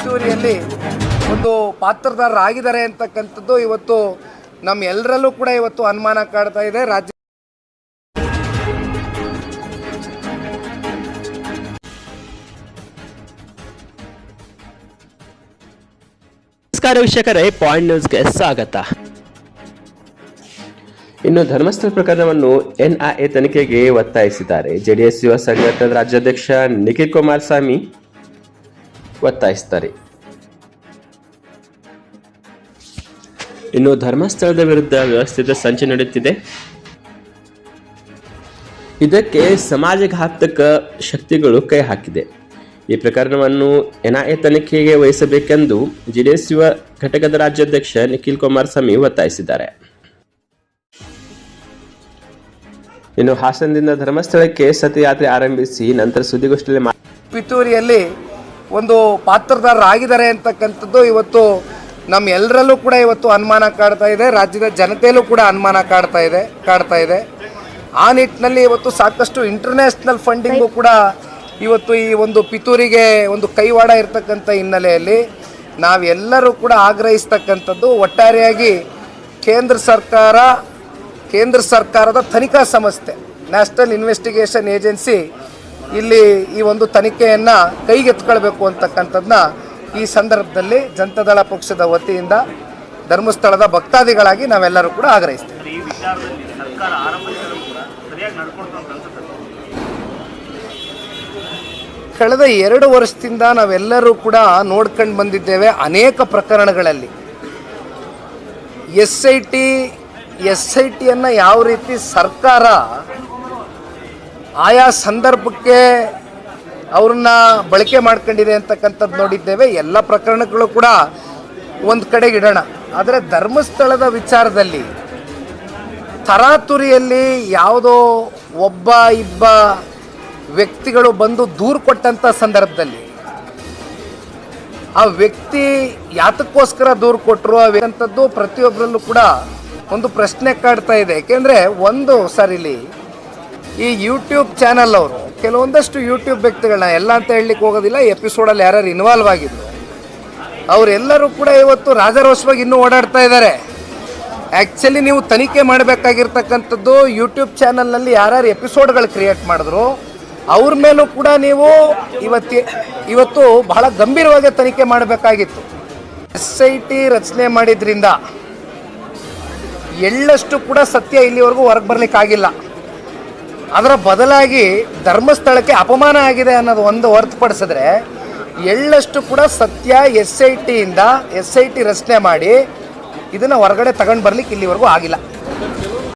ಪಿತೂರಿಯಲ್ಲಿ ಒಂದು ಪಾತ್ರದಾರರಾಗಿದ್ದಾರೆ ಅಂತಕ್ಕಂಥದ್ದು ಇವತ್ತು ನಮ್ಮ ಎಲ್ಲರಲ್ಲೂ ಕೂಡ ಇವತ್ತು ಅನುಮಾನ ಕಾಡ್ತಾ ಇದೆ. ರಾಜ್ಯ ನಮಸ್ಕಾರ ವೀಕ್ಷಕರೇ, ಪಾಯಿಂಟ್ ನ್ಯೂಸ್ಗೆ ಸ್ವಾಗತ. ಇನ್ನು ಧರ್ಮಸ್ಥಳ ಪ್ರಕರಣವನ್ನು ಎನ್ಐಎ ತನಿಖೆಗೆ ಒತ್ತಾಯಿಸಿದ್ದಾರೆ. ಜೆಡಿಎಸ್ ಯುವ ಸಂಘಟನೆ ರಾಜ್ಯಾಧ್ಯಕ್ಷ ನಿಖಿಲ್ ಕುಮಾರಸ್ವಾಮಿ ಒತ್ತಾಯಿಸಿದ್ದಾರೆ ಇನ್ನು ಧರ್ಮಸ್ಥಳದ ವಿರುದ್ಧ ವ್ಯವಸ್ಥಿತ ಸಂಚು ನಡೆಯುತ್ತಿದೆ. ಇದಕ್ಕೆ ಸಮಾಜಘಾತಕ ಶಕ್ತಿಗಳು ಕೈ ಹಾಕಿದೆ. ಈ ಪ್ರಕರಣವನ್ನು ಎನ್ಐಎ ತನಿಖೆಗೆ ವಹಿಸಬೇಕೆಂದು ಜೆಡಿಎಸ್ ಯುವ ಘಟಕದ ರಾಜ್ಯಾಧ್ಯಕ್ಷ ನಿಖಿಲ್ ಕುಮಾರಸ್ವಾಮಿ ಒತ್ತಾಯಿಸಿದ್ದಾರೆ. ಇನ್ನು ಹಾಸನದಿಂದ ಧರ್ಮಸ್ಥಳಕ್ಕೆ ಸತಿಯಾತ್ರೆ ಆರಂಭಿಸಿ ನಂತರ ಸುದ್ದಿಗೋಷ್ಠಿಯಲ್ಲಿ ಪಿತೂರಿಯಲ್ಲಿ ಒಂದು ಪಾತ್ರಧಾರರಾಗಿದ್ದಾರೆ ಅಂತಕ್ಕಂಥದ್ದು ಇವತ್ತು ನಮ್ಮ ಎಲ್ಲರಲ್ಲೂ ಕೂಡ ಇವತ್ತು ಅನುಮಾನ ಕಾಡ್ತಾ ಇದೆ, ರಾಜ್ಯದ ಜನತೆಯಲ್ಲೂ ಕೂಡ ಅನುಮಾನ ಕಾಡ್ತಾ ಇದೆ ಕಾಡ್ತಾ ಇದೆ. ಆ ನಿಟ್ಟಿನಲ್ಲಿ ಇವತ್ತು ಸಾಕಷ್ಟು ಇಂಟರ್ನ್ಯಾಷನಲ್ ಫಂಡಿಂಗು ಕೂಡ ಇವತ್ತು ಈ ಒಂದು ಪಿತೂರಿಗೆ ಒಂದು ಕೈವಾಡ ಇರತಕ್ಕಂಥ ಹಿನ್ನೆಲೆಯಲ್ಲಿ ನಾವೆಲ್ಲರೂ ಕೂಡ ಆಗ್ರಹಿಸ್ತಕ್ಕಂಥದ್ದು ಒಟ್ಟಾರೆಯಾಗಿ ಕೇಂದ್ರ ಸರ್ಕಾರ, ಕೇಂದ್ರ ಸರ್ಕಾರದ ತನಿಖಾ ಸಂಸ್ಥೆ ನ್ಯಾಷನಲ್ ಇನ್ವೆಸ್ಟಿಗೇಷನ್ ಏಜೆನ್ಸಿ ಇಲ್ಲಿ ಈ ಒಂದು ತನಿಖೆಯನ್ನು ಕೈಗೆತ್ಕೊಳ್ಬೇಕು ಅಂತಕ್ಕಂಥದ್ದನ್ನ ಈ ಸಂದರ್ಭದಲ್ಲಿ ಜನತಾದಳ ಪಕ್ಷದ ವತಿಯಿಂದ ಧರ್ಮಸ್ಥಳದ ಭಕ್ತಾದಿಗಳಾಗಿ ನಾವೆಲ್ಲರೂ ಕೂಡ ಆಗ್ರಹಿಸ್ತೇವೆ. ಕಳೆದ ಎರಡು ವರ್ಷದಿಂದ ನಾವೆಲ್ಲರೂ ಕೂಡ ನೋಡ್ಕೊಂಡು ಬಂದಿದ್ದೇವೆ ಅನೇಕ ಪ್ರಕರಣಗಳಲ್ಲಿ. S I T S I ಟಿಯನ್ನು ಯಾವ ರೀತಿ ಸರ್ಕಾರ ಆಯಾ ಸಂದರ್ಭಕ್ಕೆ ಅವ್ರನ್ನ ಬಳಕೆ ಮಾಡ್ಕೊಂಡಿದೆ ಅಂತಕ್ಕಂಥದ್ದು ನೋಡಿದ್ದೇವೆ. ಎಲ್ಲ ಪ್ರಕರಣಗಳು ಕೂಡ ಒಂದು ಕಡೆಗೆ ಇಡೋಣ. ಆದರೆ ಧರ್ಮಸ್ಥಳದ ವಿಚಾರದಲ್ಲಿ ತರಾತುರಿಯಲ್ಲಿ ಯಾವುದೋ ಒಬ್ಬ ಇಬ್ಬ ವ್ಯಕ್ತಿಗಳು ಬಂದು ದೂರು ಕೊಟ್ಟಂಥ ಸಂದರ್ಭದಲ್ಲಿ ಆ ವ್ಯಕ್ತಿ ಯಾತಕ್ಕೋಸ್ಕರ ದೂರು ಕೊಟ್ಟರು ಅಂತದ್ದು ಪ್ರತಿಯೊಬ್ಬರಲ್ಲೂ ಕೂಡ ಒಂದು ಪ್ರಶ್ನೆ ಕಾಡ್ತಾ ಇದೆ. ಯಾಕೆಂದರೆ ಒಂದು ಸರಿಲಿ ಈ ಯೂಟ್ಯೂಬ್ ಚಾನಲ್ ಅವರು, ಕೆಲವೊಂದಷ್ಟು ಯೂಟ್ಯೂಬ್ ವ್ಯಕ್ತಿಗಳನ್ನ ಎಲ್ಲ ಅಂತ ಹೇಳಲಿಕ್ಕೆ ಹೋಗೋದಿಲ್ಲ ಎಪಿಸೋಡಲ್ಲಿ ಯಾರ್ಯಾರು ಇನ್ವಾಲ್ವ್ ಆಗಿದ್ರು. ಅವರೆಲ್ಲರೂ ಕೂಡ ಇವತ್ತು ರಾಜಾರೋಷವಾಗಿ ಇನ್ನೂ ಓಡಾಡ್ತಾ ಇದ್ದಾರೆ. ಆ್ಯಕ್ಚುಲಿ ನೀವು ತನಿಖೆ ಮಾಡಬೇಕಾಗಿರ್ತಕ್ಕಂಥದ್ದು ಯೂಟ್ಯೂಬ್ ಚಾನಲ್ನಲ್ಲಿ ಯಾರ್ಯಾರು ಎಪಿಸೋಡ್ಗಳು ಕ್ರಿಯೇಟ್ ಮಾಡಿದ್ರು, ಅವ್ರ ಮೇಲೂ ಕೂಡ ನೀವು ಇವತ್ತಿ, ಇವತ್ತು ಬಹಳ ಗಂಭೀರವಾಗಿ ತನಿಖೆ ಮಾಡಬೇಕಾಗಿತ್ತು. ಎಸ್ ಐ ಟಿ ರಚನೆ ಮಾಡಿದ್ರಿಂದ, ಎಳ್ಳಷ್ಟು ಕೂಡ ಸತ್ಯ ಇಲ್ಲಿವರೆಗೂ ಹೊರಗೆ ಬರಲಿಕ್ಕಾಗಿಲ್ಲ. ಅದರ ಬದಲಾಗಿ ಧರ್ಮಸ್ಥಳಕ್ಕೆ ಅಪಮಾನ ಆಗಿದೆ ಅನ್ನೋದು ಒಂದು ಹೊರತುಪಡಿಸಿದ್ರೆ ಎಳ್ಳಷ್ಟು ಕೂಡ ಸತ್ಯ ಎಸ್ ಐ ಟಿಯಿಂದ ಎಸ್ ಐ ಟಿ ರಚನೆ ಮಾಡಿ ಇದನ್ನು ಹೊರಗಡೆ ತಗೊಂಡು ಬರ್ಲಿಕ್ಕೆ ಇಲ್ಲಿವರೆಗೂ ಆಗಿಲ್ಲ.